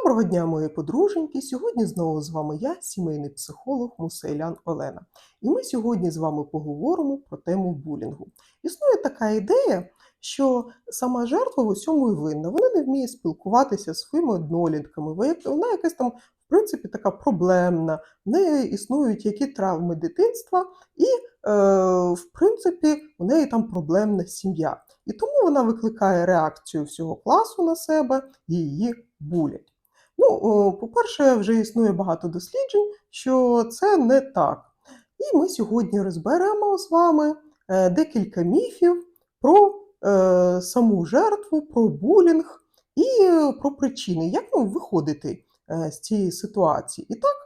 Доброго дня, мої подруженьки! Сьогодні знову з вами я, сімейний психолог Мусейлян Олена. І ми сьогодні з вами поговоримо про тему булінгу. Існує така ідея, що сама жертва в усьому і винна. Вона не вміє спілкуватися зі своїми однолітками, вона якась там, в принципі, така проблемна, в неї існують які травми дитинства, і, е, в принципі, у неї там проблемна сім'я. І тому вона викликає реакцію всього класу на себе і її булять. Ну, по-перше, вже існує багато досліджень, що це не так. І ми сьогодні розберемо з вами е, декілька міфів про е, саму жертву, про булінг і е, про причини, як ну, виходити з цієї ситуації. І так,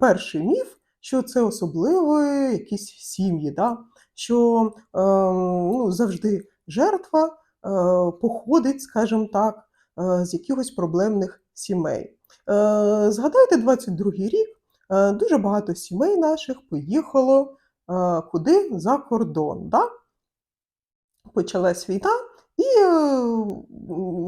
перший міф, що це особливо якісь сім'ї, да? що ну, завжди жертва походить, скажімо так, з якихось проблемних сімей. Е, Згадайте 22-й рік, е, дуже багато сімей наших поїхало е, куди за кордон. Да? Почалась війна, і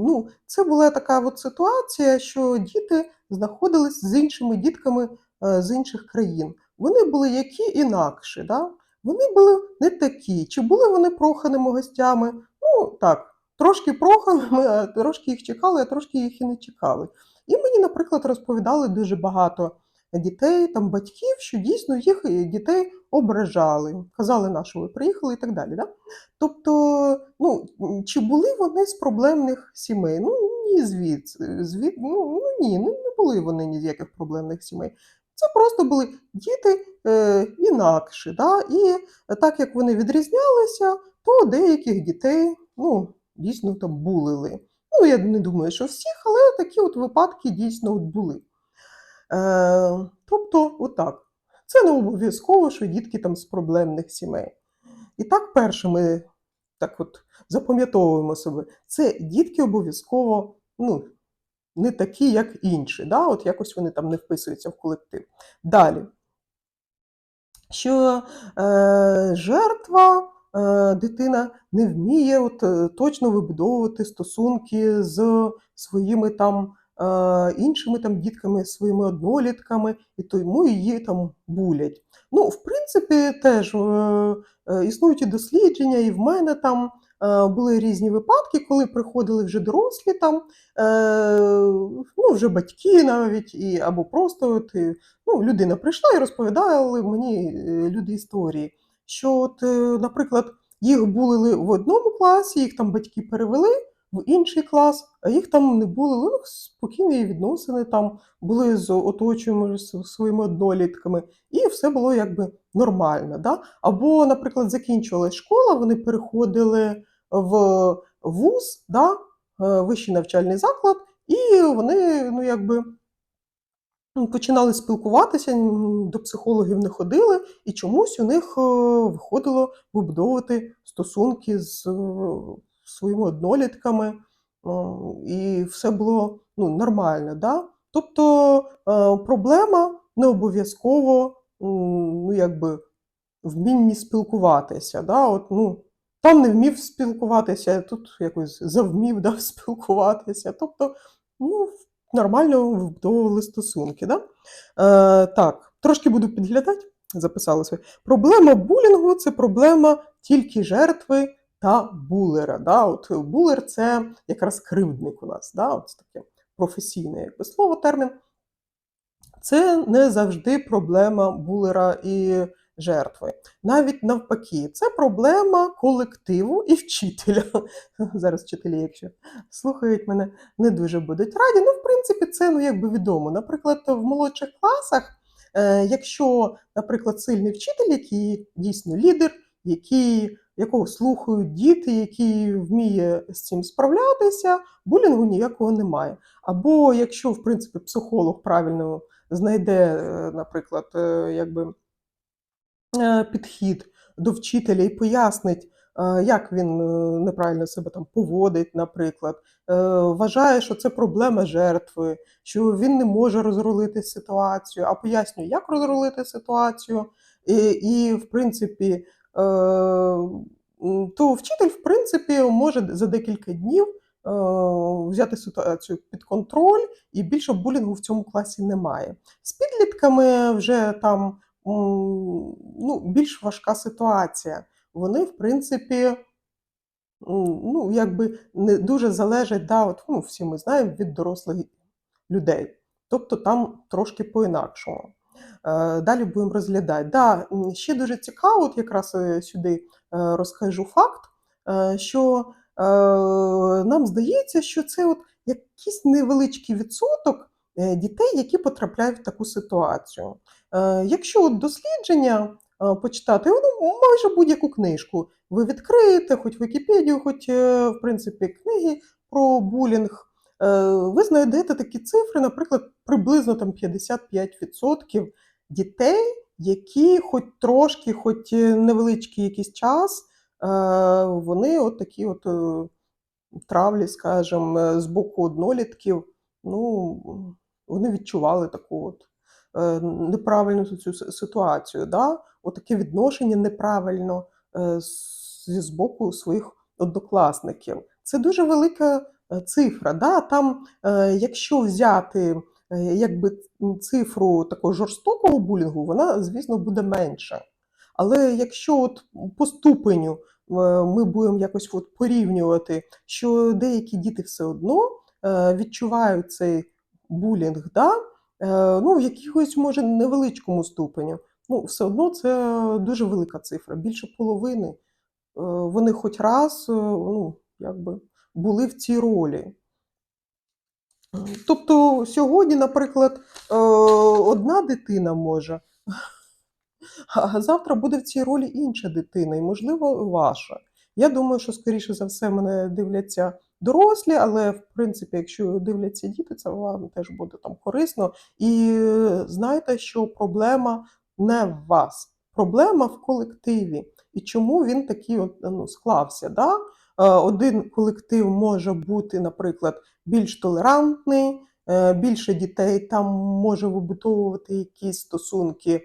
ну, це була така от ситуація, що діти знаходились з іншими дітками з інших країн. Вони були які інакші, да? вони були не такі. Чи були вони проханими гостями? Ну так, трошки проханими, а трошки їх чекали, а трошки їх і не чекали. І мені, наприклад, розповідали дуже багато дітей, там батьків, що дійсно їх е, дітей ображали, казали, на що ви приїхали і так далі. Да? Тобто, ну, чи були вони з проблемних сімей? Ну, ні, звідси, звід, ну, ну ні, не були вони ні з яких проблемних сімей. Це просто були діти е, інакші. Да? І так як вони відрізнялися, то деяких дітей ну, дійсно там булили. Ну, я не думаю, що всіх, але такі от випадки дійсно от були. Е, тобто, отак. Це не обов'язково, що дітки там з проблемних сімей. І так, перше, ми так от запам'ятовуємо себе, це дітки обов'язково ну, не такі, як інші. Да? От якось вони там не вписуються в колектив. Далі. Що е, жертва, дитина не вміє от, е, точно вибудовувати стосунки з своїми там е, іншими там дітками, своїми однолітками, і тому її там булять. Ну, в принципі, теж е, е, існують і дослідження, і в мене там е, були різні випадки, коли приходили вже дорослі там, е, ну, вже батьки навіть, і, або просто от, е, ну, людина прийшла і розповідали мені е, люди історії, що, от, е, наприклад, їх булили в одному класі, їх там батьки перевели в інший клас, а їх там не булили, ну, спокійні відносини там були з оточуємо своїми однолітками, і все було якби нормально. Да? Або, наприклад, закінчувалась школа, вони переходили в вуз, да? е, вищий навчальний заклад, і вони ну, якби, починали спілкуватися, до психологів не ходили, і чомусь у них е, виходило вибудовувати стосунки з е, своїми однолітками, і все було ну, нормально. Да? Тобто е, проблема не обов'язково ну, якби, вмінні спілкуватися. Да? От, ну, там не вмів спілкуватися, тут якось завмів да, спілкуватися. Тобто, ну, нормально вибудовували стосунки. Да? Е, так, трошки буду підглядати, записала собі. Проблема булінгу це проблема тільки жертви та булера. Да? От булер це якраз кривдник у нас, да? От таке професійне якби, слово, термін. Це не завжди проблема булера і жертви. Навіть навпаки, це проблема колективу і вчителя. Зараз вчителі, якщо слухають мене, не дуже будуть раді. Ну, в принципі, це ну, якби відомо. Наприклад, в молодших класах, е, якщо, наприклад, сильний вчитель, який дійсно лідер, який, якого слухають діти, який вміє з цим справлятися, булінгу ніякого немає. Або якщо, в принципі, психолог правильно знайде, е, наприклад, е, якби підхід до вчителя і пояснить, е, як він е, неправильно себе там поводить, наприклад, е, вважає, що це проблема жертви, що він не може розрулити ситуацію, а пояснює, як розрулити ситуацію, і, і в принципі, е, то вчитель, в принципі, може за декілька днів взяти ситуацію під контроль, і більше булінгу в цьому класі немає. З підлітками вже там ну, більш важка ситуація. Вони, в принципі, ну, якби не дуже залежать, да, от, ну, всі ми знаємо, від дорослих людей. Тобто там трошки по-інакшому. Е, Далі будемо розглядати. Да, ще дуже цікаво, от якраз е, сюди е, розкажу факт, що нам здається, що це от якийсь невеличкий відсоток дітей, які потрапляють в таку ситуацію. Е, Якщо дослідження е, почитати, ну, майже будь-яку книжку. Ви відкриєте, хоч Вікіпедію, хоч, е, в принципі, книги про булінг, ви знайдете такі цифри, наприклад, приблизно там 55% дітей, які хоч трошки, хоч невеличкий якийсь час, вони от такі от травлі, скажімо, з боку однолітків, ну, вони відчували таку от неправильну цю ситуацію, да? Отаке відношення неправильно е, з- боку своїх однокласників. Це дуже велика е, цифра. Да? Там, е, якщо взяти е, якби цифру такого жорстокого булінгу, вона, звісно, буде менша. Але якщо от по ступеню е, ми будемо якось от порівнювати, що деякі діти все одно е, відчувають цей булінг, да? Е, ну, в якихось, може, невеличкому ступеню. Ну, все одно це дуже велика цифра, більше половини. Е, Вони хоч раз е, ну, якби, були в цій ролі. Тобто сьогодні, наприклад, одна дитина може, а завтра буде в цій ролі інша дитина, і, можливо, ваша. Я думаю, що, скоріше за все, мене дивляться дорослі, але, в принципі, якщо дивляться діти, це вам теж буде там корисно. І е, знайте, що проблема не в вас, проблема в колективі. І чому він такий от, ну, склався? Да? Е, Один колектив може бути, наприклад, більш толерантний, е, більше дітей там може вибудовувати якісь стосунки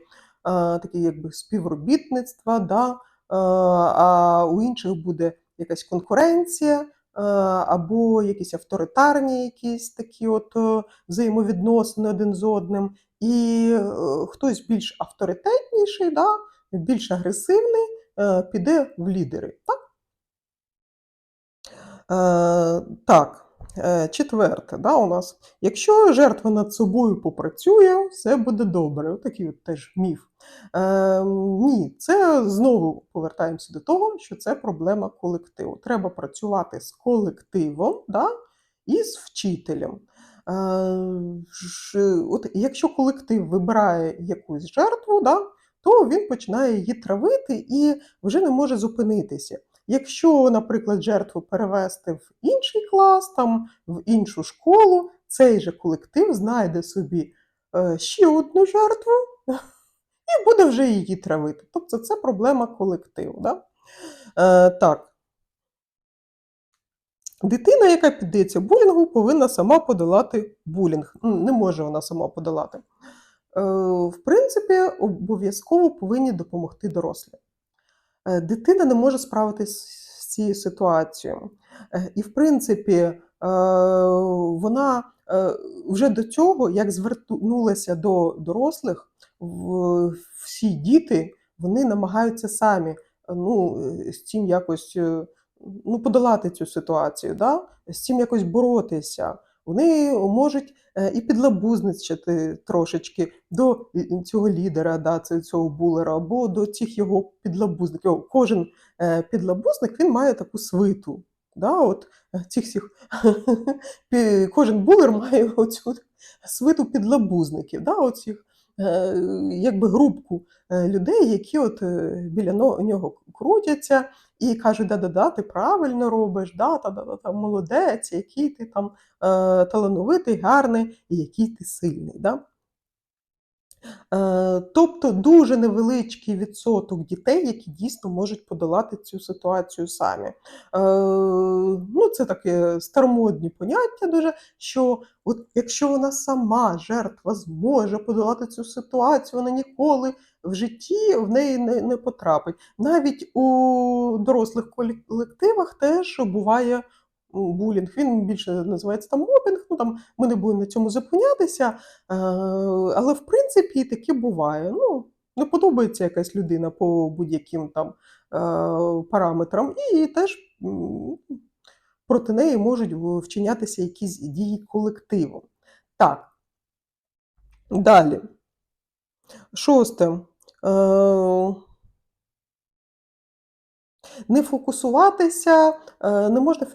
такі якби співробітництва, да? Е, а у інших буде якась конкуренція, е, або якісь авторитарні якісь такі от е, взаємовідносини один з одним. І хтось більш авторитетніший, да? більш агресивний, піде в лідери. Так? Так, четверте, да, у нас. Якщо жертва над собою попрацює, все буде добре. Отакий от теж міф. Е, ні, це знову повертаємося до того, що це проблема колективу. Треба працювати з колективом да, і з вчителем. Е, от, якщо колектив вибирає якусь жертву, да, то він починає її травити і вже не може зупинитися. Якщо, наприклад, жертву перевести в інший клас, там, в іншу школу, цей же колектив знайде собі е, ще одну жертву і буде вже її травити. Тобто це проблема колективу. Да? Е, так. Дитина, яка піддається булінгу, повинна сама подолати булінг. Не може вона сама подолати. Е, В принципі, обов'язково повинні допомогти дорослі. Е, Дитина не може справитись з цією ситуацією. Е, І, в принципі, вона вже до цього, як звернулася до дорослих, всі діти вони намагаються самі ну, е, з цим якось е, ну, подолати цю ситуацію, да? з цим якось боротися. Вони можуть е, і підлабузничати трошечки до цього лідера, да, цього булера, або до цих його підлабузників. Кожен підлабузник він має таку свиту. Да, от цих всіх кожен булер має оцю свиту підлабузників, да, оцих, якби групку е, людей, які от е, біля нього крутяться і кажуть, да-да-да, ти правильно робиш, да, та-да-да, молодець, який ти там е, талановитий, гарний, і який ти сильний. Да? Е, Тобто дуже невеличкий відсоток дітей, які дійсно можуть подолати цю ситуацію самі. Е, Ну, це таке старомодні поняття дуже, що от якщо вона сама жертва зможе подолати цю ситуацію, вона ніколи в житті в неї не, не потрапить. Навіть у дорослих колективах теж буває булінг, він більше називається там мобінг, ну там ми не будемо на цьому зупинятися. Е, але в принципі таке буває. Ну, не подобається якась людина по будь-яким там е, параметрам, і теж проти неї можуть вчинятися якісь дії колективом. Так, далі. Шосте. Не фокусуватися, е, не можна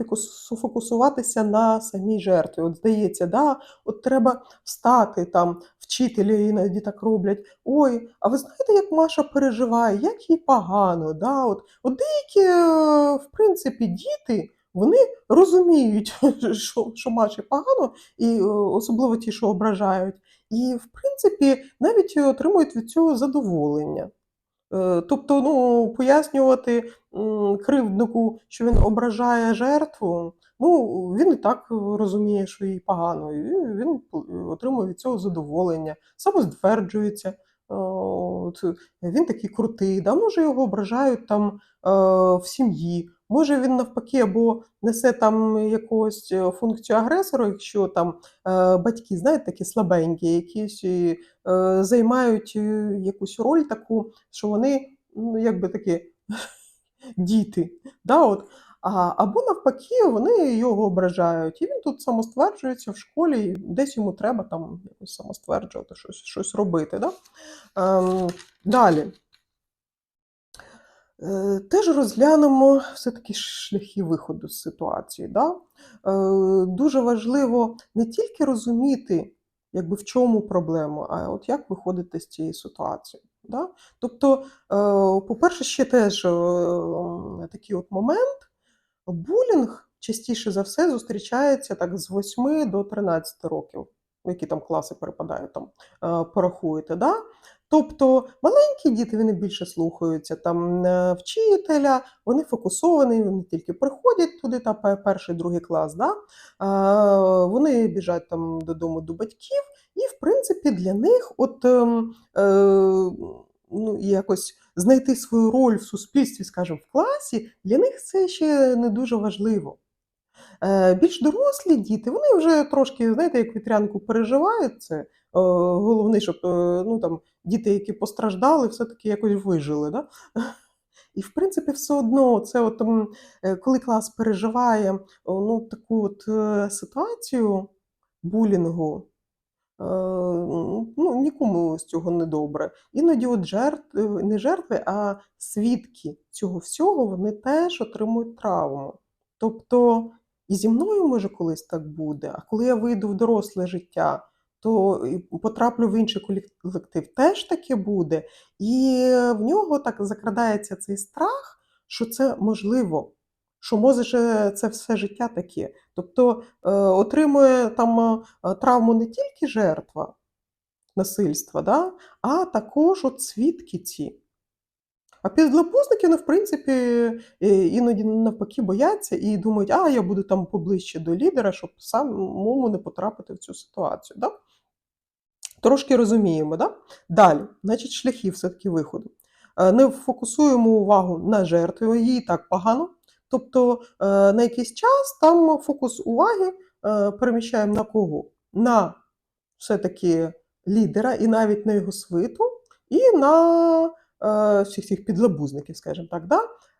фокусуватися на самій жертві. От здається, да, от треба встати там, вчителі іноді так роблять. Ой, а ви знаєте, як Маша переживає, як їй погано. Да? От, от деякі, е, в принципі, діти. Вони розуміють, що, що Маші погано, і е, особливо ті, що ображають, і в принципі навіть отримують від цього задоволення. Е, Тобто, ну, пояснювати кривднику, що він ображає жертву, ну, він і так розуміє, що їй погано, і він отримує від цього задоволення, самостверджується. Е, він такий крутий, да? може його ображають там е, в сім'ї, може він навпаки або несе там якогось е, функцію агресора, якщо там батьки, знаєте, такі слабенькі, якісь займають якусь роль таку, що вони ну, якби такі діти. Да, от. Або навпаки, вони його ображають, і він тут самостверджується в школі, і десь йому треба там якось самостверджувати, щось, щось робити. Да? Ем, далі. Е, Теж розглянемо все-таки шляхи виходу з ситуації. Да? Е, Дуже важливо не тільки розуміти, якби в чому проблема, а от як виходити з цієї ситуації. Да? Тобто, е, по-перше, ще теж е, такий от момент. Булінг частіше за все зустрічається так з 8 до 13 років, які там класи перепадають, там е, порахуєте. Да? Тобто маленькі діти вони більше слухаються там е, вчителя, вони фокусовані, вони тільки приходять туди, та пе- перший, другий клас. Да? Е, Вони біжать там додому до батьків, і в принципі для них от ем, ну, якось знайти свою роль в суспільстві, скажімо, в класі, для них це ще не дуже важливо. Е, Більш дорослі діти, вони вже трошки, знаєте, як вітрянку переживають це. Е, Головне, щоб е, ну, там, діти, які постраждали, все-таки якось вижили. Да? І, в принципі, все одно, це от, коли клас переживає ну, таку от ситуацію булінгу, ну, нікому з цього не добре. Іноді от жертви, не жертви, а свідки цього всього вони теж отримують травму. Тобто і зі мною може колись так буде, а коли я вийду в доросле життя, то потраплю в інший колектив, теж таке буде. І в нього так закрадається цей страх, що це можливо, що може це все життя таке. Тобто е, отримує там е, травму не тільки жертва насильства, да, а також от свідки ці. А підзлопусники, ну, в принципі, іноді навпаки бояться і думають, а я буду там поближче до лідера, щоб самому не потрапити в цю ситуацію. Да? Трошки розуміємо, да? Далі, значить, шляхи все-таки виходу. Е, Не фокусуємо увагу на жертві, їй так погано. Тобто е, на якийсь час там фокус уваги е, переміщаємо на кого? На все-таки лідера і навіть на його свиту, і на е, всіх цих підлабузників, скажімо так. Да?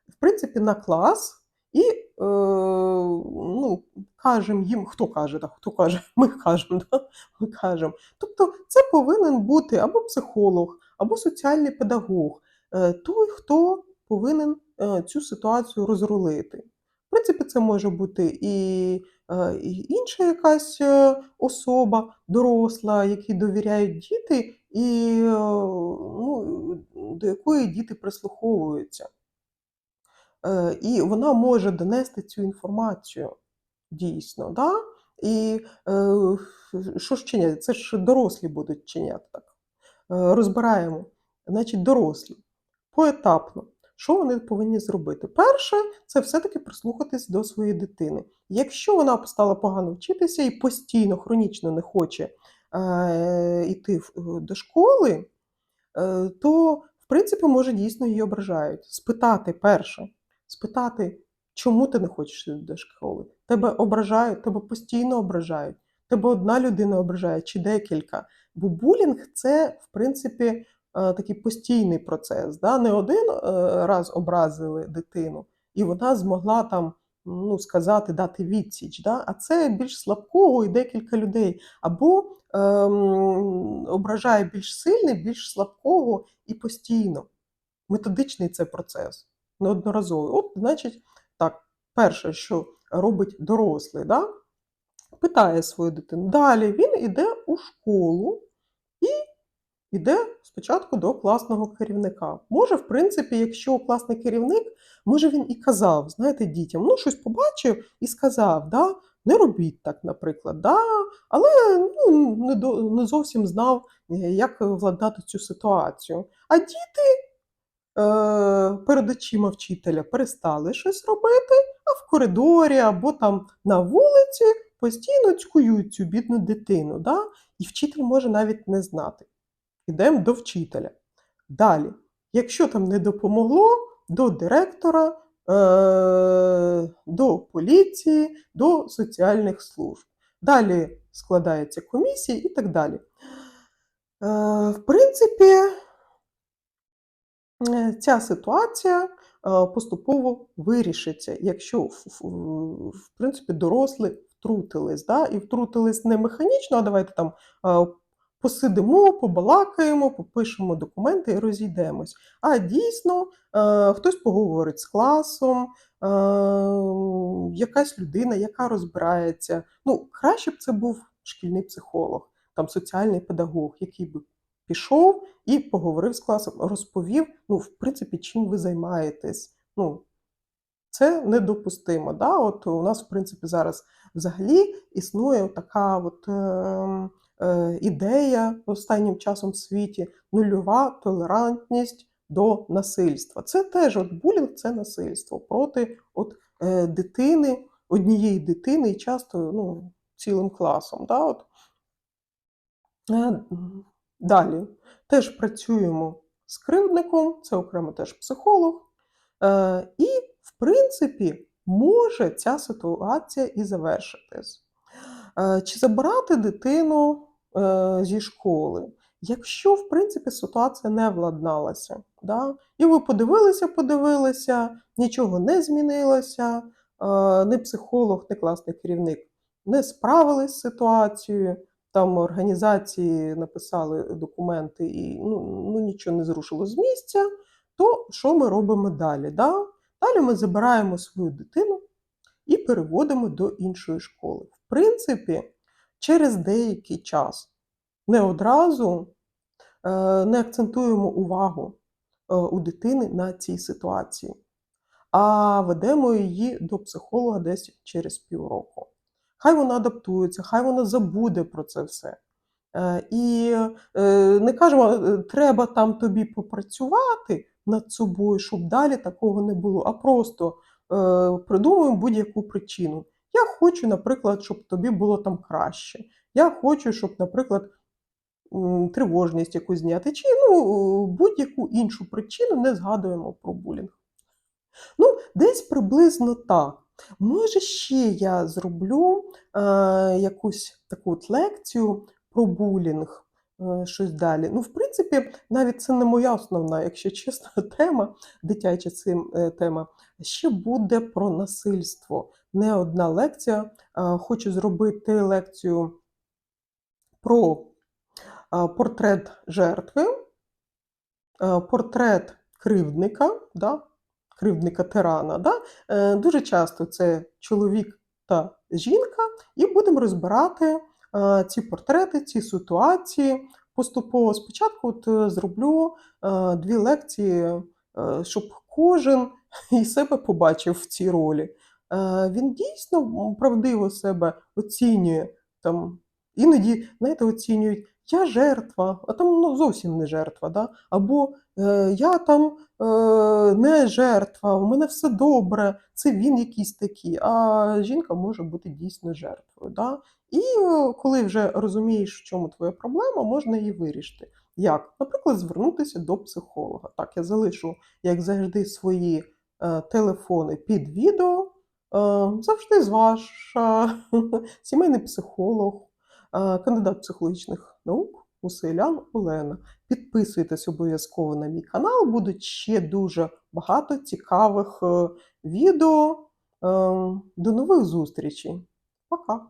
В принципі, на клас. І е, ну, кажемо їм, хто каже, так, хто каже, ми кажемо, да? ми кажемо. Тобто це повинен бути або психолог, або соціальний педагог, той, хто повинен цю ситуацію розрулити. В принципі, це може бути і, е, і інша якась е, особа, доросла, якій довіряють діти, і е, ну, до якої діти прислуховуються. Е, І вона може донести цю інформацію дійсно. Да? І е, що ж чинять? Це ж дорослі будуть чиняти так. Е, Розбираємо. Значить, дорослі поетапно. Що вони повинні зробити? Перше, це все-таки прислухатись до своєї дитини. Якщо вона стала погано вчитися і постійно, хронічно не хоче е, йти в- до школи, е, то, в принципі, може дійсно її ображають. Спитати перше, спитати, Чому ти не хочеш йти до школи? Тебе ображають, тебе постійно ображають, тебе одна людина ображає чи декілька. Бо булінг це, в принципі, е, такий постійний процес. Да? Не один е, раз образили дитину, і вона змогла там ну, сказати, дати відсіч. Да? А це більш слабкого і декілька людей. Або ем, ображає більш сильний, більш слабкого і постійно. Методичний це процес, неодноразовий. От, значить, так, перше, що робить дорослий, да? питає свою дитину. Далі він іде у школу йде спочатку до класного керівника. Може, в принципі, якщо класний керівник, може він і казав, знаєте, дітям, ну щось побачив і сказав, да, не робіть так, наприклад, да, але ну, не, до, не зовсім знав, е, як владнати цю ситуацію. А діти е, перед очима вчителя перестали щось робити, а в коридорі або там на вулиці постійно цькують цю бідну дитину. Да? І вчитель може навіть не знати. Йдемо до вчителя. Далі, якщо там не допомогло, до директора, е, до поліції, до соціальних служб. Далі складається комісія і так далі. Е, в принципі, е, ця ситуація поступово вирішиться, якщо в, принципі дорослі втрутились. Да? І втрутились не механічно, а давайте там посидимо, побалакаємо, попишемо документи і розійдемось. А дійсно е, хтось поговорить з класом, е, якась людина, яка розбирається. Ну, краще б це був шкільний психолог, там соціальний педагог, який би пішов і поговорив з класом, розповів, ну, в принципі, чим ви займаєтесь. Ну, це недопустимо. Да? От у нас, в принципі, зараз взагалі існує така от, е, ідея останнім часом в світі нульова толерантність до насильства. Це теж от булінг це насильство проти от, е, дитини, однієї дитини і часто ну, цілим класом. Да? От. Е, Далі теж працюємо з кривдником, це окремо теж психолог. Е, І, в принципі, може ця ситуація і завершитись. Е, Чи забирати дитину е, зі школи? Якщо, в принципі, ситуація не владналася, да? і ви подивилися, подивилися, нічого не змінилося, е, ні психолог, ні класний керівник не справились з ситуацією, там організації написали документи і ну, ну, нічого не зрушило з місця, то що ми робимо далі? Да? Далі ми забираємо свою дитину і переводимо до іншої школи. В принципі, через деякий час не одразу е, не акцентуємо увагу е, у дитини на цій ситуації, а ведемо її до психолога десь через півроку. Хай вона адаптується, хай вона забуде про це все. Е, І не кажемо, треба там тобі попрацювати над собою, щоб далі такого не було, а просто придумуємо будь-яку причину. Я хочу, наприклад, щоб тобі було там краще. Я хочу, щоб, наприклад, тривожність якусь зняти, чи ну, будь-яку іншу причину не згадуємо про булінг. Ну, десь приблизно так. Може, ще я зроблю е, якусь таку от лекцію про булінг, щось далі. Ну, в принципі, навіть це не моя основна, якщо чесно, тема, дитяча цим, е, тема. Ще буде про насильство. Не одна лекція. Е, хочу зробити лекцію про е, портрет жертви, е, портрет кривдника, да? кривдника тирана. Да? Е, Дуже часто це чоловік та жінка, і будемо розбирати е, ці портрети, ці ситуації поступово. Спочатку от е, зроблю е, дві лекції, е, щоб кожен і себе побачив в цій ролі. Е, Він дійсно правдиво себе оцінює. Там, іноді, знаєте, оцінюють. Я жертва, а там ну, зовсім не жертва. Да? Або е, я там е, не жертва, у мене все добре, це він якийсь такий, а жінка може бути дійсно жертвою. Да? І е, коли вже розумієш, в чому твоя проблема, можна її вирішити. Як? Наприклад, звернутися до психолога. Так, я залишу, як завжди, свої е, телефони під відео. завжди з ваша сімейний психолог, е, кандидат психологічних наук Гусейлян Олена. Підписуйтесь обов'язково на мій канал, будуть ще дуже багато цікавих е, відео. Е, До нових зустрічей. Пока!